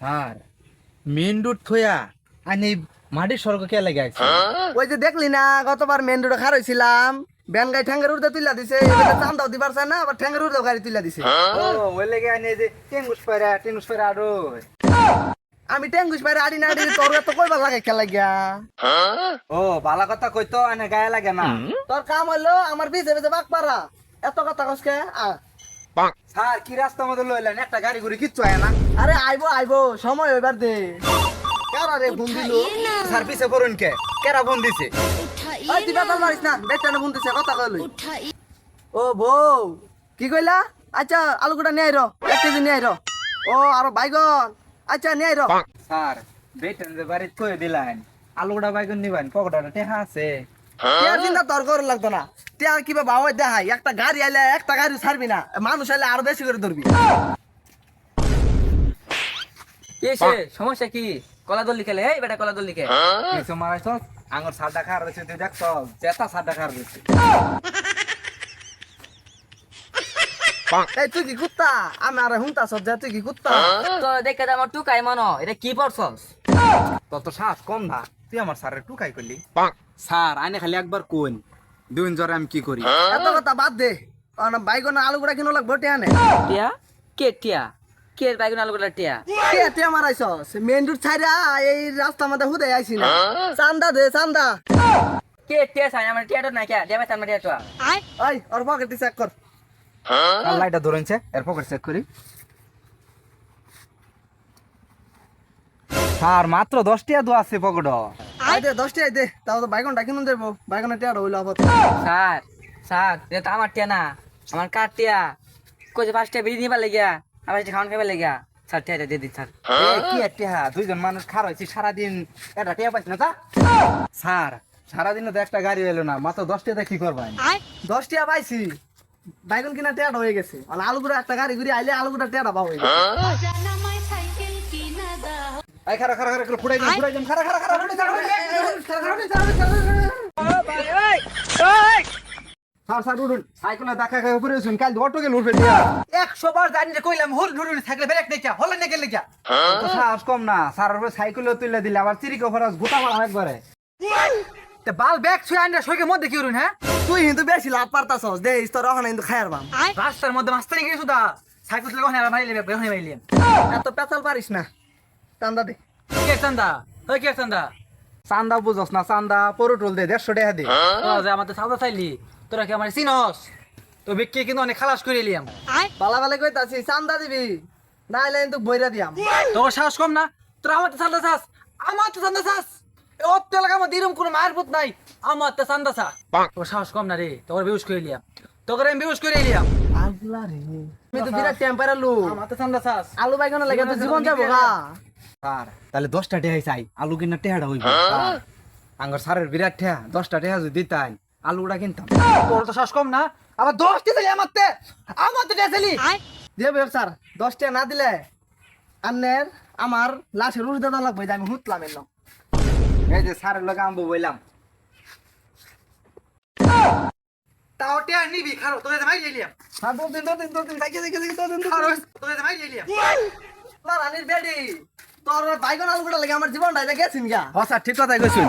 Sir main road থইয়া আনি মাটির সড়ক কে লাগে আছে ওই যে দেখলি না গতবার মেন রোডে খার হয়েছিলাম ব্যান গাড়ি ঠ্যাঙ্গের উর্দে তুইলা দিছে এবারে চান্দাও দিবার চায় না আবার ঠ্যাঙ্গের উর্দেও গাড়ি তুইলা দিছে। ও ওই লেগে আনি যে টেঙ্গুস পায়রা টেঙ্গুস পায়রা আরও। আমি টেঙ্গুস বাইরে আড়ি না আড়ি তোর এত কইবার লাগে খেলা গিয়া ও বালা কথা কইতো আনে গায়ে লাগে না। তোর কাম হইল আমার বিজে বিজে বাক পারা এত কথা কসকে আ স্যার কি রাস্তা মতো লইলেন? একটা গাড়ি ঘুরি কিচ্ছু আয় না। আরে আইবো আইবো সময় হইবার দে। কারা রে ফোন দিল? স্যার পিছে করুন কে? কেরা ফোন দিছে? ওই তুই বেতাল মারিস না। বেটানে ফোন দিছে কথা কইলই ও বউ কি কইলা? আচ্ছা আলু গুড়া নিয়ে আইরো এক কেজি নিয়ে আইরো ও আর বাইগন। আচ্ছা নিয়ে আইরো স্যার বেটেন যে বাড়ি থই দিলেন। আলুটা বাইগুন নিবেন পকেটে টেহা আছে। টিয়ার চিন্তা তোর করে লাগতো না। টিয়ার কিবা বাবা দেখাই একটা গাড়ি আইলে একটা গাড়ি ছাড়বি না মানুষ আইলে আরও বেশি করে ধরবি। সমস্যা কি? কলা দল্লি খেলে? এই বেটা কলা দল্লি খেলে কিছু মারাইছ? আঙুর সাদা খার রয়েছে তুই দেখছ? জেতা সাদা খার রয়েছে। এই তুই কি কুত্তা? আমি আরে হুমতা সব যা তুই কি কুত্তা? তো দেখে তো আমার টুকাই মনো এটা কি পড়ছস? তত শ্বাস কম না। তুই আমার স্যারের টুকাই করলি। স্যার আইনে খালি একবার কোন দুই জ্বরে আমি কি করি? এত কথা বাদ দে। বাইগন আলু গুড়া কিনো লাগবো টিয়া নে। টিয়া? কে টিয়া? কে বাইগুন আলু গোটা টিয়া? কে টিয়া মারাইছ? মেন রোড ছাইরা এই রাস্তা মধ্যে হুদে আইছি না। চান্দা দে চান্দা। কে টিয়া সাই আমার টিয়াটা নাই কে? টিয়া বাইতাম টিয়া তো ওই ওর পকেটে চেক কর। লাইটা ধরেছে এর পকেট চেক করি। স্যার মাত্র দশ টিয়া দু আছে পকেট। আই দে দশ টিয়া দে তাও তো বাইগনটা কিনো দেবো বাইগনের টিয়া হইল আবার স্যার স্যার এটা তো আমার টিয়া না আমার কার টিয়া? কইছে পাঁচ টিয়া বিড়ি নিবার লাগিয়া আবার একটা খাওয়ান খাইবার লাগিয়া। স্যার টিয়াটা দিয়ে দিন স্যার। কি টিয়া? দুইজন মানুষ খার হয়েছি সারাদিন এটা টিয়া পাইছি না তা? স্যার সারাদিনে তো একটা গাড়ি এলো না মাত্র দশ কি করবেন? দশ টিয়া পাইছি। বাইগন কিনা টিয়াটা হয়ে গেছে। আর আলু গুড়া একটা গাড়ি ঘুরে আইলে আলু গুড়া টিয়াটা পাওয়া হয়ে? গেছে এই খারা খারা খারা ফুড়াই যান ফুড়াই যান খারা খারা খারা ফুড়াই স্যার স্যার উঠুন সাইকেলে দেখা খাই উপরে শুন কাল অটো গেল উঠবে দিয়া একশো বার জানি যে কইলাম হুল ব্রেক নেই কে হলে নেই গেলে কে সাহস কম না স্যার উপরে সাইকেলে তুলে দিলে আবার চিরিকে ফরাস গোটা মারা একবারে তে বাল ব্যাগ ছুঁয়ে আনলে সইকে মধ্যে কি করুন হ্যাঁ তুই কিন্তু বেশি লাভ পারতাছস দে তোর ওখানে কিন্তু খায়ার বাম রাস্তার মধ্যে মাস্তানি গিয়ে শুধু সাইকেল চলে ওখানে মারি লেবে এত পেঁচাল পারিস না চান্দা দে। কে চান্দা? ওই কে চান্দা? চান্দা বুঝস না চান্দা পরোটল দে দেড়শো টাকা দে। ও যে আমাদের সাদা চাইলি তোরা কি আমার চিনস? তো বিক্রি কিন্তু অনেক খালাস করে এলিয়াম। পালা পালা কইতাছি চান্দা দিবি নাইলে কিন্তু বইরা দিয়াম। তোর সাহস কম না? তোরা আমার তো চান্দা চাস আমার তো চান্দা চাস। ওর তো এলাকা আমার দিরম কোনো মায়ের পুত নাই আমার তো চান্দা চা তোর সাহস কম না রে তোর বিউজ করে এলিয়াম। তোকে আমি বিউজ করে এলিয়াম। আগুলা রে। আমি তো বিরাট টেম্পারার লোক। আমার তো চান্দা চাস। আলু বাইগনের লাগে তো জীবন যাব গা তাহলে দশটা টেহাই চাই। আলু কিনা টেহাটা হইব। আঙ্গর স্যারের বিরাট টেহা দশটা টেহা যদি দিতাই আলুটা কিনতাম। তোর তো শ্বাস কম না? আবার দশটি দিলি আমার তে? আমার তো দিয়েছিলি দেবে স্যার দশ টাকা না দিলে আন্নের আমার লাশের উড়ে দাদা লাগবে আমি হুতলাম এলাম এই যে স্যারের লগে আনব বললাম তাও টিয়া নিবি খারো তোদের মাই লিলিয়াম হ্যাঁ দু দিন দু দিন দু দিন দেখে দেখে দেখে দু দিন খারো তোদের মাই লিলিয়াম রানীর বেডি। তোর বাইগন আলুগুলা লাগে আমার জীবনটা এটা গেছিন গা স্যার ঠিক কথাই কইছুন।